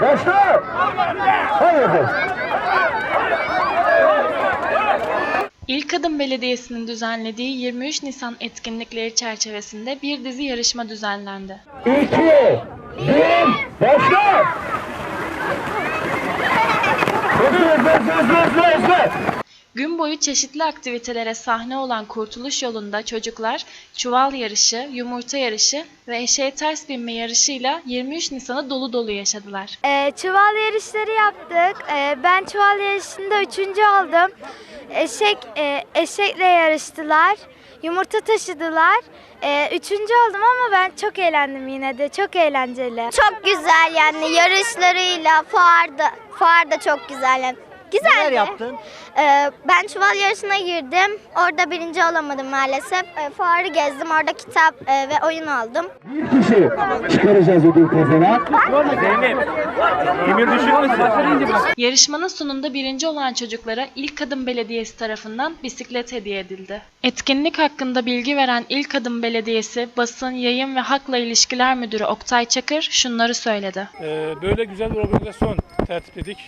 Başla. Hayırdır? İlk Adım Belediyesi'nin düzenlediği 23 Nisan etkinlikleri çerçevesinde bir dizi yarışma düzenlendi. İki, bir, başla. Hızlı hızlı hızlı hızlı hızlı. Gün boyu çeşitli aktivitelere sahne olan Kurtuluş Yolu'nda çocuklar çuval yarışı, yumurta yarışı ve eşeğe ters binme yarışıyla 23 Nisan'ı dolu dolu yaşadılar. Ee, çuval yarışları yaptık. Ee, ben çuval yarışında üçüncü oldum. Eşek e, eşekle yarıştılar. Yumurta taşıdılar. Ee, üçüncü oldum ama ben çok eğlendim yine de. Çok eğlenceli. Çok güzel yani yarışlarıyla fuarda fuarda çok güzel yani. Güzeldi. Neler yaptın? Ee, ben çuval yarışına girdim. Orada birinci olamadım maalesef. Ee, fuarı gezdim. Orada kitap e, ve oyun aldım. Bir kişi çıkaracağız ödül kazanan. Yarışmanın sonunda birinci olan çocuklara İlk Adım Belediyesi tarafından bisiklet hediye edildi. Etkinlik hakkında bilgi veren İlk Adım Belediyesi Basın, Yayın ve Halkla İlişkiler Müdürü Oktay Çakır şunları söyledi. Ee, böyle güzel bir organizasyon tertipledik.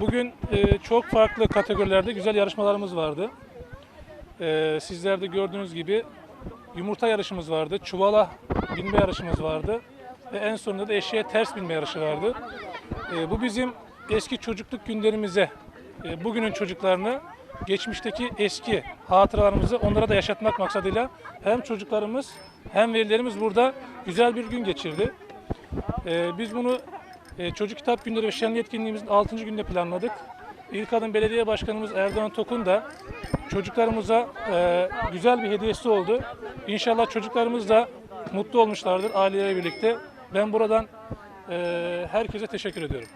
Bugün e, çok farklı kategorilerde güzel yarışmalarımız vardı. Ee, sizler de gördüğünüz gibi yumurta yarışımız vardı, çuvala binme yarışımız vardı ve en sonunda da eşeğe ters binme yarışı vardı. Ee, bu bizim eski çocukluk günlerimize, e, bugünün çocuklarını geçmişteki eski hatıralarımızı onlara da yaşatmak maksadıyla hem çocuklarımız hem velilerimiz burada güzel bir gün geçirdi. Ee, biz bunu e, Çocuk Kitap Günleri ve Şenli Etkinliğimizin 6. günde planladık. İlk adım belediye başkanımız Erdoğan Tokun da çocuklarımıza e, güzel bir hediyesi oldu. İnşallah çocuklarımız da mutlu olmuşlardır aileyle birlikte. Ben buradan e, herkese teşekkür ediyorum.